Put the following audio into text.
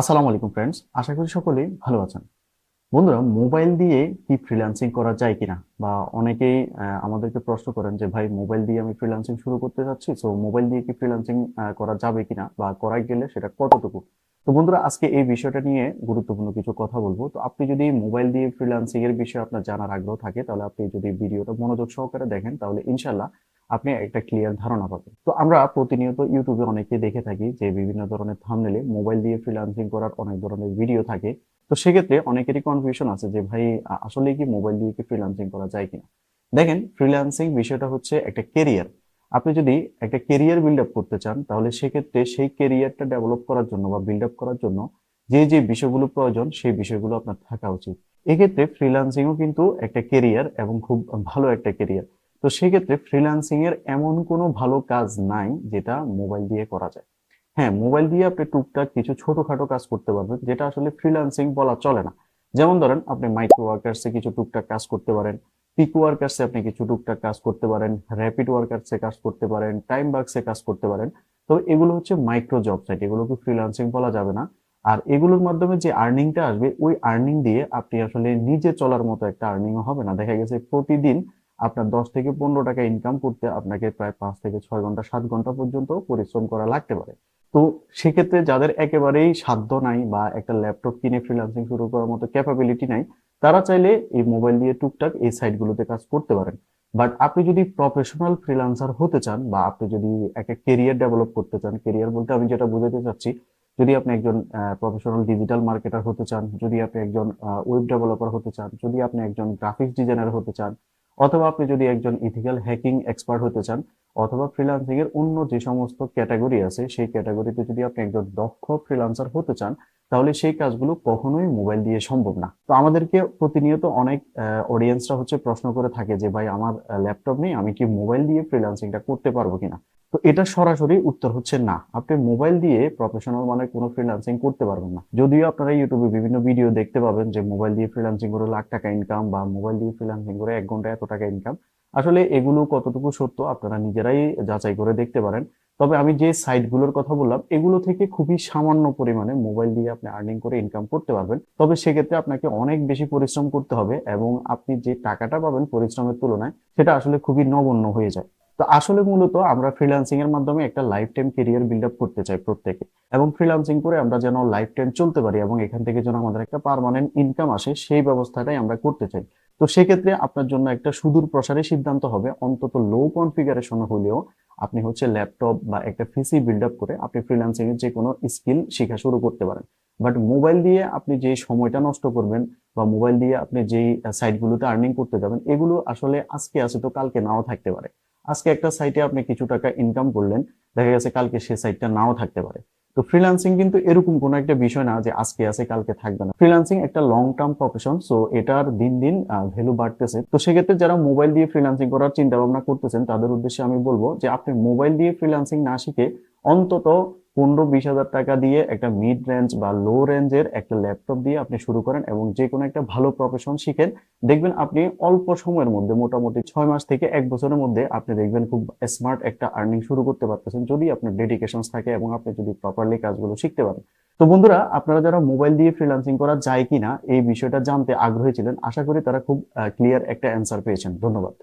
আসসালামু আলাইকুম ফ্রেন্ডস আশা করি সকলেই ভালো আছেন। বন্ধুরা মোবাইল দিয়ে কি ফ্রিল্যান্সিং করা যায় কিনা? বা অনেকেই আমাদেরকে প্রশ্ন করেন যে, ভাই মোবাইল দিয়ে আমি ফ্রিল্যান্সিং শুরু করতে যাচ্ছি সো মোবাইল দিয়ে কি ফ্রিল্যান্সিং করা যাবে কিনা? বা করা গেলে সেটা কতটুকু? তো বন্ধুরা, আজকে এই বিষয়টা নিয়ে গুরুত্বপূর্ণ কিছু কথা বলব। তো আপনি যদি মোবাইল দিয়ে ফ্রিল্যান্সিং এর বিষয়ে আপনার জানার আগ্রহ থাকে, তাহলে আপনি যদি ভিডিওটা মনোযোগ সহকারে দেখেন, তাহলে ইনশাল্লাহ আপনি একটা ক্লিয়ার ধারণা পাবেন। তো আমরা প্রতিনিয়ত ইউটিউবে অনেকে দেখে থাকি যে বিভিন্ন ধরনের থাম্বনেলে মোবাইল দিয়ে ফ্রিলান্সিং করার অনেক ধরনের ভিডিও থাকে। তো সেক্ষেত্রে অনেকেরই কনফিউশন আছে যে, ভাই আসলে কি মোবাইল দিয়ে কি ফ্রিল্যান্সিং করা যায় কিনা? দেখেন ফ্রিল্যান্সিং বিষয়টা হচ্ছে একটা কেরিয়ার আপনি যদি একটা কেরিয়ার বিল্ড আপ করতে চান, তাহলে সেক্ষেত্রে সেই কেরিয়ারটা ডেভেলপ করার জন্য বা বিল্ড আপ করার জন্য যে যে বিষয়গুলো প্রয়োজন, সেই বিষয়গুলো আপনার থাকা উচিত। এক্ষেত্রে ফ্রিল্যান্সিংও কিন্তু একটা কেরিয়ার এবং খুব ভালো একটা কেরিয়ার তো সেক্ষেত্রে ফ্রিল্যান্সিং এর এমন কোনো ভালো কাজ নাই যেটা মোবাইল দিয়ে করা যায়। হ্যাঁ মোবাইল দিয়ে আপনি টুকটাক কিছু ছোটখাটো কাজ করতে পারবেন, যেটা আসলে ফ্রিল্যান্সিং বলা চলে না। যেমন ধরেন, আপনি মাইক্রো ওয়ার্কার্সে কিছু টুকটাক কাজ করতে পারেন পিক ওয়ার্কার্সে আপনি কিছু টুকটাক কাজ করতে পারেন র্যাপিড ওয়ার্কার্সে কাজ করতে পারেন টাইম বাক্সে কাজ করতে পারেন। তো এগুলো হচ্ছে মাইক্রো জব সাইট এগুলোকে ফ্রিল্যান্সিং বলা যাবে না। আর এগুলোর মাধ্যমে যে আর্নিংটা আসবে, ওই আর্নিং দিয়ে আপনি আসলে নিজে চলার মতো একটা আর্নিংও হবে না। দেখা গেছে প্রতিদিন আপনার দশ থেকে পনেরো টাকা ইনকাম করতে আপনাকে প্রায় পাঁচ থেকে ছয় ঘণ্টা, সাত ঘণ্টা পর্যন্ত পরিশ্রম করা লাগতে পারে। তো সেক্ষেত্রে যাদের একেবারেই সাধ্য নাই বা একটা ল্যাপটপ কিনে ফ্রিল্যান্সিং শুরু করার মতো ক্যাপাবিলিটি নাই, তারা চাইলে এই মোবাইল দিয়ে টুকটাক এই সাইটগুলোতে কাজ করতে পারেন। বাট আপনি যদি প্রফেশনাল ফ্রিল্যান্সার হতে চান বা আপনি যদি একটা কেরিয়ার ডেভেলপ করতে চান কেরিয়ার বলতে আমি যেটা বোঝাতে চাচ্ছি, যদি আপনি একজন প্রফেশনাল ডিজিটাল মার্কেটার হতে চান, যদি আপনি একজন ওয়েব ডেভেলপার হতে চান, যদি আপনি একজন গ্রাফিক্স ডিজাইনার হতে চান অথবা আপনি যদি একজন ইথিক্যাল হ্যাকিং এক্সপার্ট হতে চান অথবা ফ্রিল্যান্সিং এর অন্য যে সমস্ত ক্যাটাগরি আছে, সেই ক্যাটাগরিতে যদি আপনি একজন দক্ষ ফ্রিলান্সার হতে চান, তাহলে সেই কাজগুলো কখনোই মোবাইল দিয়ে সম্ভব না। তো আমাদেরকে প্রতিনিয়ত অনেক অডিয়েন্সরা হচ্ছে প্রশ্ন করে থাকে যে, ভাই, আমার ল্যাপটপ নেই, আমি কি মোবাইল দিয়ে ফ্রিল্যান্সিংটা করতে পারব কিনা? তো এটা সরাসরি উত্তর হচ্ছে না। আপনি মোবাইল দিয়ে প্রফেশনাল মানে কোনো ফ্রিল্যান্সিং করতে পারবেন না। যদিও আপনারা ইউটিউবে বিভিন্ন ভিডিও দেখতে পাবেন যে মোবাইল দিয়ে ফ্রিল্যান্সিং করে লাখ টাকা ইনকাম বা মোবাইল দিয়ে ফ্রিল্যান্সিং করে এক ঘণ্টা এত টাকা ইনকাম আসলে এগুলো কতটুকু সত্য আপনারা নিজেরাই যাচাই করে দেখতে পারেন। তবে আমি যে সাইটগুলোর কথা বললাম, এগুলো থেকে খুবই সামান্য পরিমাণে মোবাইল দিয়ে আপনি আর্নিং করে ইনকাম করতে পারবেন। তবে সেক্ষেত্রে আপনাকে অনেক বেশি পরিশ্রম করতে হবে এবং আপনি যে টাকাটা পাবেন পরিশ্রমের তুলনায়, সেটা আসলে খুবই নগণ্য হয়ে যায়। তো আসলে মূলত আমরা ফ্রিল্যান্সিং এর মাধ্যমে একটা lifetime career build up করতে চাই প্রত্যেকে। এবং ফ্রিল্যান্সিং করে আমরা যেন লাইফ টাইম চলতে পারি এবং এখান থেকে যেন আমাদের একটা পার্মানেন্ট ইনকাম আসে, সেই ব্যবস্থাটাই আমরা করতে চাই। তো সেক্ষেত্রে আপনার জন্য একটা সুদূর প্রসারী সিদ্ধান্ত হবে। অন্তত লো কনফিগারেশন হলেও আপনি হচ্ছে ল্যাপটপ বা একটা পিসি বিল্ড আপ করে আপনি ফ্রিল্যান্সিং এর যে কোনো স্কিল শেখা শুরু করতে পারেন। বাট মোবাইল দিয়ে আপনি যে সময়টা নষ্ট করবেন বা মোবাইল দিয়ে আপনি যেই সাইটগুলোতে আর্নিং করতে যাবেন, এগুলো আসলে আজকে আছে তো কালকে নাও থাকতে পারে। আজকে একটা সাইটে আপনি কিছু টাকা ইনকাম করলেন, দেখা গেছে কালকে সে সাইটটা নাও থাকতে পারে। তো ফ্রিল্যান্সিং কিন্তু এরকম কোনো একটা বিষয় না যে আজকে আছে, কালকে থাকবে না। ফ্রিল্যান্সিং একটা লং টার্ম প্রফেশন সো এটার দিন দিন ভ্যালু বাড়তেছে। তো সেক্ষেত্রে যারা মোবাইল দিয়ে ফ্রিল্যান্সিং করার চিন্তা ভাবনা করতেছেন, তাদের উদ্দেশ্যে আমি বলব যে আপনি মোবাইল দিয়ে ফ্রিল্যান্সিং না শিখে অন্তত পনেরো বিশ হাজার টাকা দিয়ে একটা মিড রেঞ্জ বা লো রেঞ্জের একটা ল্যাপটপ দিয়ে আপনি শুরু করেন এবং যে কোনো একটা ভালো প্রফেশন শিখেন। দেখবেন আপনি অল্প সময়ের মধ্যে, মোটামুটি ছয় মাস থেকে এক বছরের মধ্যে আপনি দেখবেন খুব স্মার্ট একটা আর্নিং শুরু করতে পারতেছেন যদি আপনার ডেডিকেশন থাকে এবং আপনি যদি প্রপারলি কাজগুলো শিখতে পারেন। তো বন্ধুরা, আপনারা যারা মোবাইল দিয়ে ফ্রিল্যান্সিং করা যায় কিনা এই বিষয়টা জানতে আগ্রহী ছিলেন, আশা করি তারা খুব ক্লিয়ার একটা অ্যান্সার পেয়েছেন। ধন্যবাদ।